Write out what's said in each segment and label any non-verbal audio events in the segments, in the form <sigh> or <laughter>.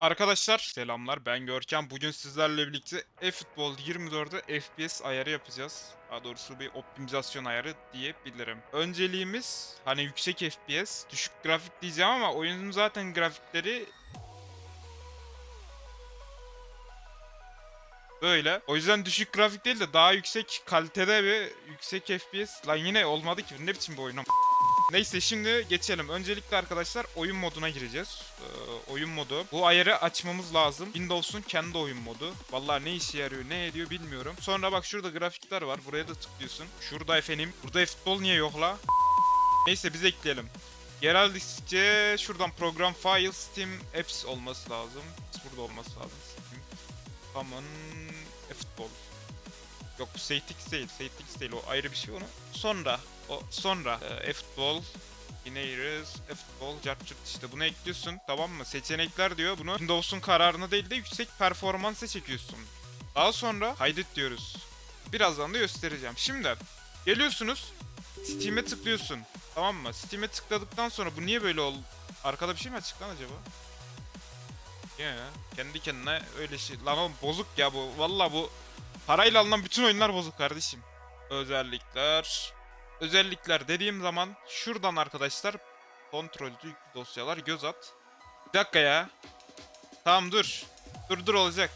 Arkadaşlar selamlar ben Görkem. Bugün sizlerle birlikte eFootball 24'de FPS ayarı yapacağız. Daha doğrusu bir optimizasyon ayarı diyebilirim. Önceliğimiz hani yüksek FPS, düşük grafik diyeceğim ama oyunun zaten grafikleri böyle. O yüzden düşük grafik değil de daha yüksek kalitede ve yüksek FPS. Lan yine olmadı ki ne biçim bir oyun. Neyse şimdi geçelim. Öncelikle arkadaşlar oyun moduna gireceğiz. Ee, oyun modu. Bu ayarı açmamız lazım. Windows'un kendi oyun modu. Vallahi ne işe yarıyor ne ediyor bilmiyorum. Sonra bak şurada grafikler var. Buraya da tıklıyorsun. Şurada efendim. Burada futbol niye yok la? Neyse biz ekleyelim. Yerel liste şuradan program file steam apps olması lazım. Burada olması lazım. Steam. Common e-futbol. Yok bu Saytix değil. Saytix değil. O ayrı bir şey onu. Sonra. O sonra. E, gireriz. E-futbol. Cart curt işte bunu ekliyorsun. Tamam mı? Seçenekler diyor. Bunu Windows'un kararına değil de yüksek performansa çekiyorsun. Daha sonra kaydet diyoruz. Birazdan da göstereceğim. Şimdi geliyorsunuz. Steam'e tıklıyorsun. Tamam mı? Steam'e tıkladıktan sonra bu niye böyle oldu? Arkada bir şey mi açık acaba? Ya kendi kendine öyle şey. Lan oğlum bozuk ya bu. Valla bu parayla alınan bütün oyunlar bozuk kardeşim. Özellikler. Özellikler dediğim zaman şuradan arkadaşlar kontrollü dosyalar göz at. Bir dakika ya. Tamam dur. Dur dur olacak.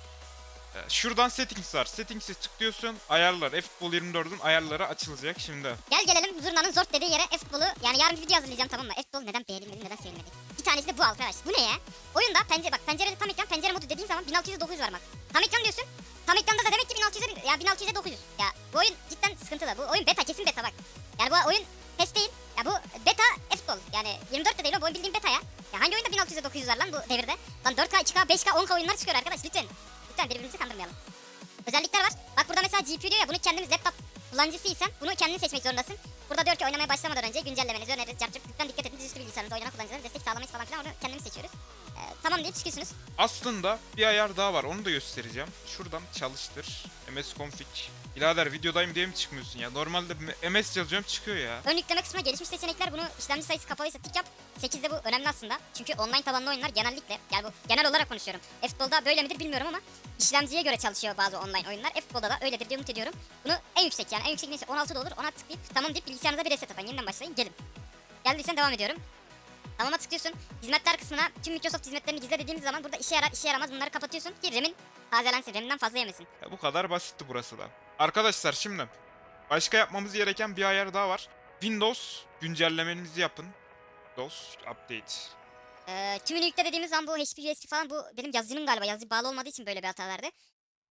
Ee, Şuradan settings var. Settings'e tıklıyorsun. Ayarlar. F-Futbol 24'ün ayarları açılacak şimdi. Gel gelelim Zurna'nın zort dediği yere F-futbolu yani yarın bir video hazırlayacağım tamam mı? F-futbol neden beğenilmedi neden sevilmedi? Bir tanesi de bu arkadaş. Bu ne ya? Oyunda pencere bak pencerede tam ekran pencere modu dediğin zaman 1600 900 var bak. Tam ekran diyorsun. Tam ekranda da demek ki 1600'e ya 1600'e 900. Ya bu oyun cidden sıkıntılı. Bu oyun beta kesin beta bak. Yani bu oyun test değil. Ya bu beta F-futbol. Yani 24 de değil bu oyun bildiğin beta ya. Ya hangi oyunda 1600'e 900 var lan bu devirde? Lan 4K, 2K, 5K, 10K oyunlar çıkıyor arkadaş lütfen. Lütfen birbirimizi kandırmayalım. Özellikler var. Bak burada mesela GPU diyor ya bunu kendimiz laptop kullanıcısıysan bunu kendin seçmek zorundasın. Burada diyor ki oynamaya başlamadan önce güncellemenizi öneririz. Cartçuk lütfen dikkat edin dizüstü bilgisayarınızda oynanan kullanıcılara destek sağlamayız falan filan onu kendimiz seçiyoruz. Ee, tamam deyip çıkıyorsunuz. Aslında bir ayar daha var. Onu da göstereceğim. Şuradan çalıştır. MS config. Birader videodayım diye mi çıkmıyorsun ya? Normalde MS yazıyorum çıkıyor ya. Ön yükleme kısmına gelişmiş seçenekler bunu işlemci sayısı kapalıysa tık yap. 8'de bu önemli aslında. Çünkü online tabanlı oyunlar genellikle yani bu genel olarak konuşuyorum. F-futbolda böyle midir bilmiyorum ama işlemciye göre çalışıyor bazı online oyunlar. F-futbolda da öyledir diye umut ediyorum. Bunu en yüksek yani en yüksek neyse 16 da olur. Ona tıklayıp tamam deyip bilgisayarınıza bir reset atın. Yeniden başlayın gelin. Geldiysen devam ediyorum. Tamam'a tıklıyorsun. Hizmetler kısmına tüm Microsoft hizmetlerini gizle dediğimiz zaman burada işe yarar işe yaramaz bunları kapatıyorsun ki RAM'in tazelensin. RAM'den fazla yemesin. Ya bu kadar basitti burası da. Arkadaşlar şimdi başka yapmamız gereken bir ayar daha var. Windows güncellemenizi yapın. Windows Update. Ee, tümünü yükle dediğimiz zaman bu HP USB falan bu benim yazıcımın galiba yazıcı bağlı olmadığı için böyle bir hata verdi.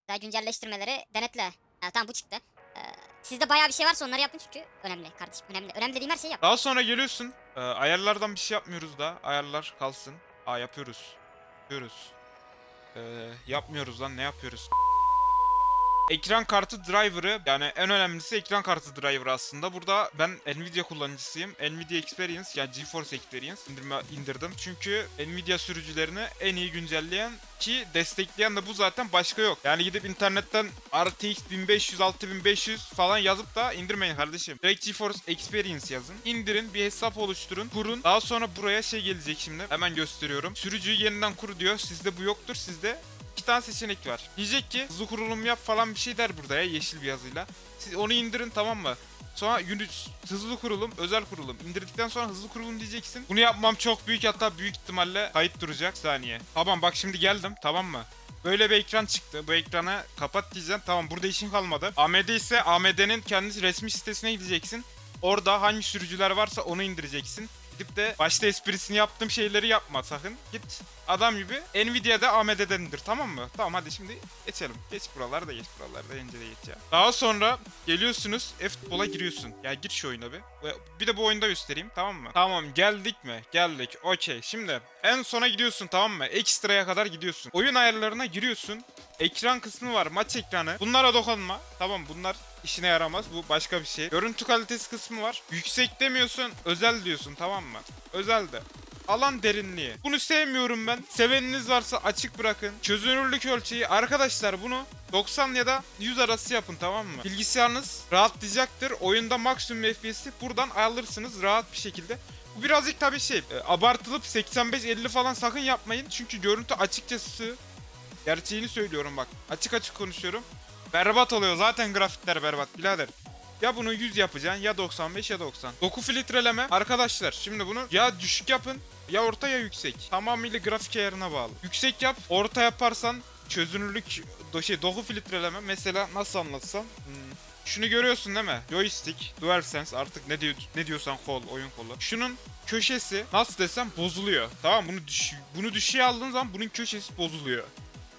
Daha güncelleştirmeleri denetle. Ha, tamam bu çıktı. Ee, sizde bayağı bir şey varsa onları yapın çünkü önemli kardeşim önemli. Önemli dediğim her şeyi yap. Daha sonra geliyorsun. E, ayarlardan bir şey yapmıyoruz da. Ayarlar kalsın. Aa yapıyoruz. Yapıyoruz. E, yapmıyoruz lan ne yapıyoruz? Ekran kartı driver'ı yani en önemlisi ekran kartı driver aslında. Burada ben Nvidia kullanıcısıyım. Nvidia Experience yani GeForce Experience indirme, indirdim. Çünkü Nvidia sürücülerini en iyi güncelleyen ki destekleyen de bu zaten başka yok. Yani gidip internetten RTX 1500 6500 falan yazıp da indirmeyin kardeşim. Direkt GeForce Experience yazın. İndirin bir hesap oluşturun. Kurun. Daha sonra buraya şey gelecek şimdi. Hemen gösteriyorum. Sürücüyü yeniden kur diyor. Sizde bu yoktur. Sizde iki tane seçenek var. Diyecek ki hızlı kurulum yap falan bir şey der burada ya yeşil bir yazıyla. Siz onu indirin tamam mı? Sonra Unix hızlı kurulum, özel kurulum. İndirdikten sonra hızlı kurulum diyeceksin. Bunu yapmam çok büyük hatta büyük ihtimalle kayıt duracak. Saniye. Tamam bak şimdi geldim tamam mı? Böyle bir ekran çıktı. Bu ekranı kapat diyeceğim. Tamam burada işin kalmadı. AMD ise AMD'nin kendi resmi sitesine gideceksin. Orada hangi sürücüler varsa onu indireceksin. Gidip de başta esprisini yaptığım şeyleri yapma sakın. Git adam gibi Nvidia'da AMD'dendir tamam mı? Tamam hadi şimdi geçelim. Geç buralar da geç buralar da önce de geç ya. Daha sonra geliyorsunuz e-futbola giriyorsun. Ya gir şu oyuna bir. Bir de bu oyunda göstereyim tamam mı? Tamam geldik mi? Geldik. Okey. Şimdi en sona gidiyorsun tamam mı? Ekstraya kadar gidiyorsun. Oyun ayarlarına giriyorsun. Ekran kısmı var maç ekranı. Bunlara dokunma. Tamam bunlar işine yaramaz. Bu başka bir şey. Görüntü kalitesi kısmı var. Yüksek demiyorsun, özel diyorsun tamam mı? Özel de. Alan derinliği. Bunu sevmiyorum ben. Seveniniz varsa açık bırakın. Çözünürlük ölçeği. Arkadaşlar bunu 90 ya da 100 arası yapın tamam mı? Bilgisayarınız rahatlayacaktır. Oyunda maksimum FPS'i buradan alırsınız rahat bir şekilde. Bu birazcık tabii şey e, abartılıp 85-50 falan sakın yapmayın. Çünkü görüntü açıkçası gerçeğini söylüyorum bak. Açık açık konuşuyorum. Berbat oluyor zaten grafikler berbat birader. Ya bunu 100 yapacaksın ya 95 ya 90. Doku filtreleme arkadaşlar şimdi bunu ya düşük yapın ya orta ya yüksek. Tamamıyla grafik ayarına bağlı. Yüksek yap orta yaparsan çözünürlük do şey doku filtreleme mesela nasıl anlatsam Hmm. Şunu görüyorsun değil mi? Joystick, DualSense artık ne diyor ne diyorsan kol, oyun kolu. Şunun köşesi nasıl desem bozuluyor. Tamam bunu düş bunu düşüğe aldığın zaman bunun köşesi bozuluyor.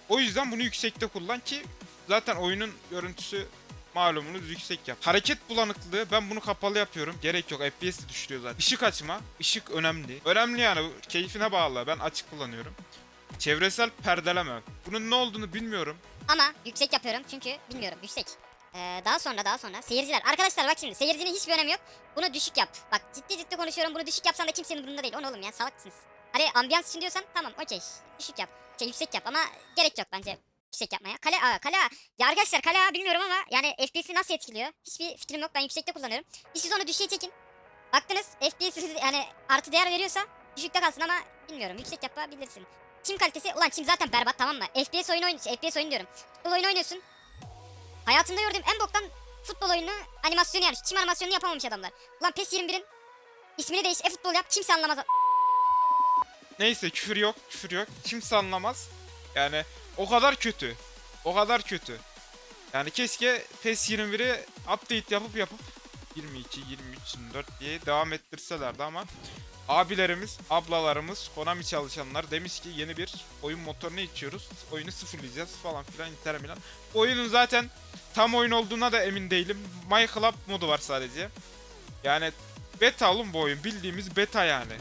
O yüzden bunu yüksekte kullan ki zaten oyunun görüntüsü malumunuz yüksek yap. Hareket bulanıklığı ben bunu kapalı yapıyorum. Gerek yok FPS de düşürüyor zaten. Işık açma. ışık önemli. Önemli yani keyfine bağlı. Ben açık kullanıyorum. Çevresel perdeleme. Bunun ne olduğunu bilmiyorum. Ama yüksek yapıyorum çünkü bilmiyorum yüksek. Ee, daha sonra daha sonra seyirciler. Arkadaşlar bak şimdi seyircinin hiçbir önemi yok. Bunu düşük yap. Bak ciddi ciddi konuşuyorum. Bunu düşük yapsan da kimsenin umurunda değil. O ne oğlum ya salak mısınız? Hani ambiyans için diyorsan tamam okey. Düşük yap. Şey yüksek yap ama gerek yok bence yüksek yapmaya. Kale A, kale A. Ya arkadaşlar kale A bilmiyorum ama yani FPS'i nasıl etkiliyor? Hiçbir fikrim yok. Ben yüksekte kullanıyorum. Bir siz onu düşüğe çekin. Baktınız FPS'iniz yani artı değer veriyorsa düşükte kalsın ama bilmiyorum. Yüksek yapabilirsin. Çim kalitesi ulan çim zaten berbat tamam mı? FPS oyunu oyun FPS oyun diyorum. Futbol oyunu oynuyorsun. Hayatımda gördüğüm en boktan futbol oyunu animasyonu yani. Çim animasyonunu yapamamış adamlar. Ulan PES 21'in ismini değiş e-futbol yap kimse anlamaz. Neyse küfür yok, küfür yok. Kimse anlamaz. Yani o kadar kötü. O kadar kötü. Yani keşke PES 21'i update yapıp yapıp 22, 23, 24 diye devam ettirselerdi ama abilerimiz, ablalarımız, Konami çalışanlar demiş ki yeni bir oyun motorunu içiyoruz. Oyunu sıfırlayacağız falan filan Inter Milan. Oyunun zaten tam oyun olduğuna da emin değilim. My Club modu var sadece. Yani beta oğlum bu oyun. Bildiğimiz beta yani.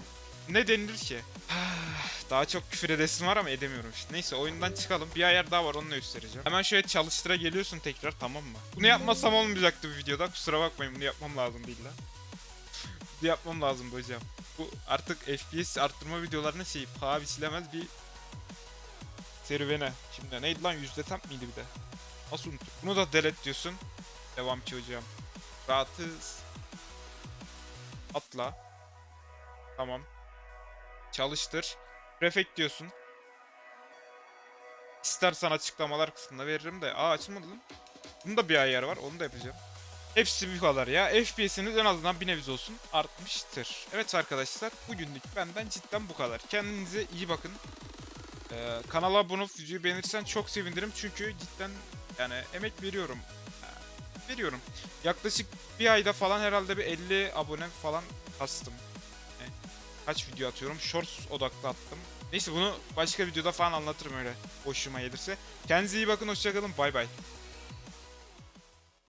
Ne denilir ki? <sighs> Daha çok küfür edesim var ama edemiyorum işte. Neyse oyundan çıkalım. Bir ayar daha var onu da. Hemen şöyle çalıştıra geliyorsun tekrar tamam mı? Bunu yapmasam olmayacaktı bu videoda. Kusura bakmayın bunu yapmam lazım değil lan. <laughs> bunu yapmam lazım hocam. Bu artık FPS arttırma videolarının şey paha biçilemez bir serüvene. Şimdi neydi lan yüzde tam miydi bir de? Nasıl unuttum? Bunu da delete diyorsun. Devam ki hocam. Rahatız. Atla. Tamam. Çalıştır. Prefect diyorsun. İstersen açıklamalar kısmında veririm de. Aa açılmadı lan. Bunda bir ayar var. Onu da yapacağım. Hepsi bu kadar ya. FPS'iniz en azından bir neviz olsun artmıştır. Evet arkadaşlar bugünlük benden cidden bu kadar. Kendinize iyi bakın. Ee, kanala abone olup videoyu beğenirsen çok sevinirim. Çünkü cidden yani emek veriyorum. Veriyorum. Yaklaşık bir ayda falan herhalde bir 50 abone falan kastım. Kaç video atıyorum? Shorts odaklı attım. Neyse bunu başka videoda falan anlatırım öyle. Hoşuma gelirse. Kendinize iyi bakın. Hoşçakalın. Bay bay.